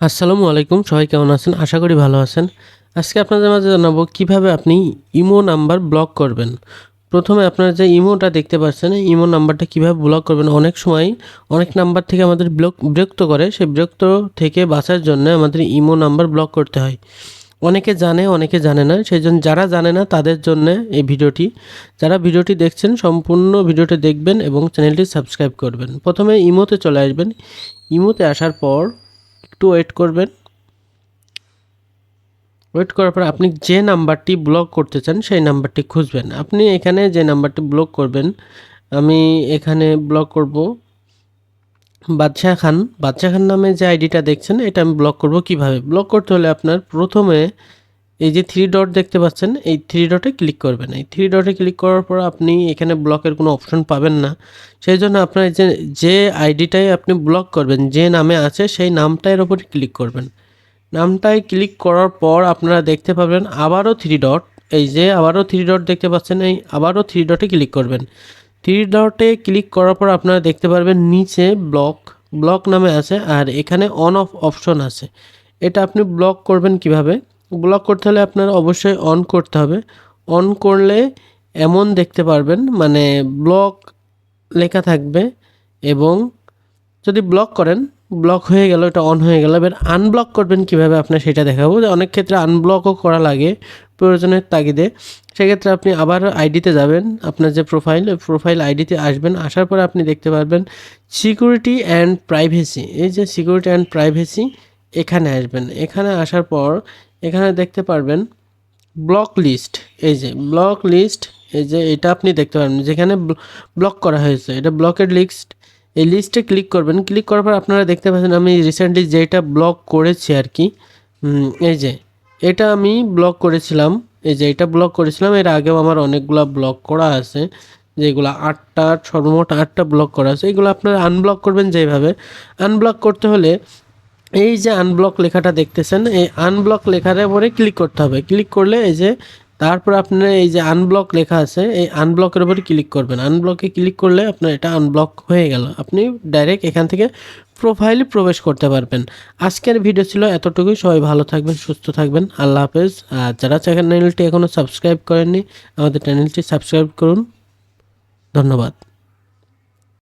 আসসালামু আলাইকুম, সবাই কেমন আছেন? আশা করি ভালো আছেন। আজকে আপনাদের মাঝে জানাব কীভাবে আপনি ইমো নাম্বার ব্লক করবেন। প্রথমে আপনারা যে ইমোটা দেখতে পাচ্ছেন ইমো নাম্বারটা কীভাবে ব্লক করবেন? অনেক সময় অনেক নাম্বার থেকে আমাদের ব্লক বিরক্ত করে, সেই বিরক্ত থেকে বাঁচার জন্য আমাদের ইমো নাম্বার ব্লক করতে হয়। অনেকে জানে অনেকে জানে না, সেই জন্য যারা জানে না, তাদের জন্য এই ভিডিওটি। যারা ভিডিওটি দেখছেন, সম্পূর্ণ ভিডিওটি দেখবেন এবং চ্যানেলটি সাবস্ক্রাইব করবেন। প্রথমে ইমোতে চলে আসবেন। ইমোতে আসার পর একটু ওয়েট করবেন। ওয়েট করার পর আপনি যে নাম্বারটি ব্লক করতে চান, সেই নাম্বারটি খুঁজবেন। আপনি এখানে যে নাম্বারটি ব্লক করবেন, আমি এখানে ব্লক করব। বাদশাহ খান বাদশাহ খান নামে যে আইডিটা দেখছেন, এটা আমি ব্লক করব কীভাবে? ব্লক করতে হলে আপনার প্রথমে এই যে থ্রি ডট দেখতে পাচ্ছেন, এই থ্রি ডটে ক্লিক করবেন। এই থ্রি ডটে ক্লিক করার পর আপনি এখানে ব্লকের কোনো অপশন পাবেন না। সেই জন্য আপনার যে যে আইডিটাই আপনি ব্লক করবেন, যে নামে আছে সেই নামটার ওপর ক্লিক করবেন। নামটায় ক্লিক করার পর আপনারা দেখতে পাবেন আবারও থ্রি ডট এই যে আবারও থ্রি ডট দেখতে পাচ্ছেন, এই আবারও থ্রি ডটে ক্লিক করবেন। থ্রি ডটে ক্লিক করার পর আপনারা দেখতে পারবেন নিচে ব্লক ব্লক নামে আছে আর এখানে অন অফ অপশন আছে। এটা আপনি ব্লক করবেন কীভাবে? ব্লক করতে হলে আপনার অবশ্যই অন করতে হবে। অন করলে এমন দেখতে পারবেন মানে ব্লক লেখা থাকবে এবং যদি ব্লক করেন ব্লক হয়ে গেল, এটা অন হয়ে গেল, এবার আনব্লক করবেন কীভাবে আপনার সেটা দেখাবো। যে অনেক ক্ষেত্রে আনব্লকও করা লাগে প্রয়োজনের তাগিদে। সেক্ষেত্রে আপনি আবার আইডিতে যাবেন, আপনার যে প্রোফাইল প্রোফাইল আইডিতে আসবেন, আসার পরে আপনি দেখতে পারবেন সিকিউরিটি অ্যান্ড প্রাইভেসি এই যে সিকিউরিটি অ্যান্ড প্রাইভেসি এখানে আসবেন। এখানে আসার পর এখানে দেখতে পারবেন ব্লক লিস্ট এই যে ব্লক লিস্ট এই যে এটা আপনি দেখতে পারবেন। যেখানে ব্লক করা হয়েছে, এটা ব্লকের লিস্ট এই লিস্টে ক্লিক করবেন। ক্লিক করার পর আপনারা দেখতে পাচ্ছেন আমি রিসেন্টলি যেটা ব্লক করেছি আর কি এই যে এটা আমি ব্লক করেছিলাম, এই যে এটা ব্লক করেছিলাম। এর আগেও আমার অনেকগুলো ব্লক করা আছে, যেগুলো আটটা, সর্বমোট আটটা ব্লক করা আছে। এগুলো আপনারা আনব্লক করবেন যেভাবে। আনব্লক করতে হলে এই যে আনব্লক লেখাটা দেখতেছেন, এই আনব্লক লেখার উপরে ক্লিক করতে হবে। ক্লিক করলে এই যে তারপর আপনার এই যে আনব্লক লেখা আছে, এই আনব্লকের উপরে ক্লিক করবেন। আনব্লকে ক্লিক করলে আপনার এটা আনব্লক হয়ে গেল। আপনি ডাইরেক্ট এখান থেকে প্রোফাইলে প্রবেশ করতে পারবেন। আজকের ভিডিও ছিল এতটুকুই। সবাই ভালো থাকবেন, সুস্থ থাকবেন। আল্লাহ হাফেজ। আর যারা চ্যানেলটি এখনও সাবস্ক্রাইব করেননি, আমাদের চ্যানেলটি সাবস্ক্রাইব করুন। ধন্যবাদ।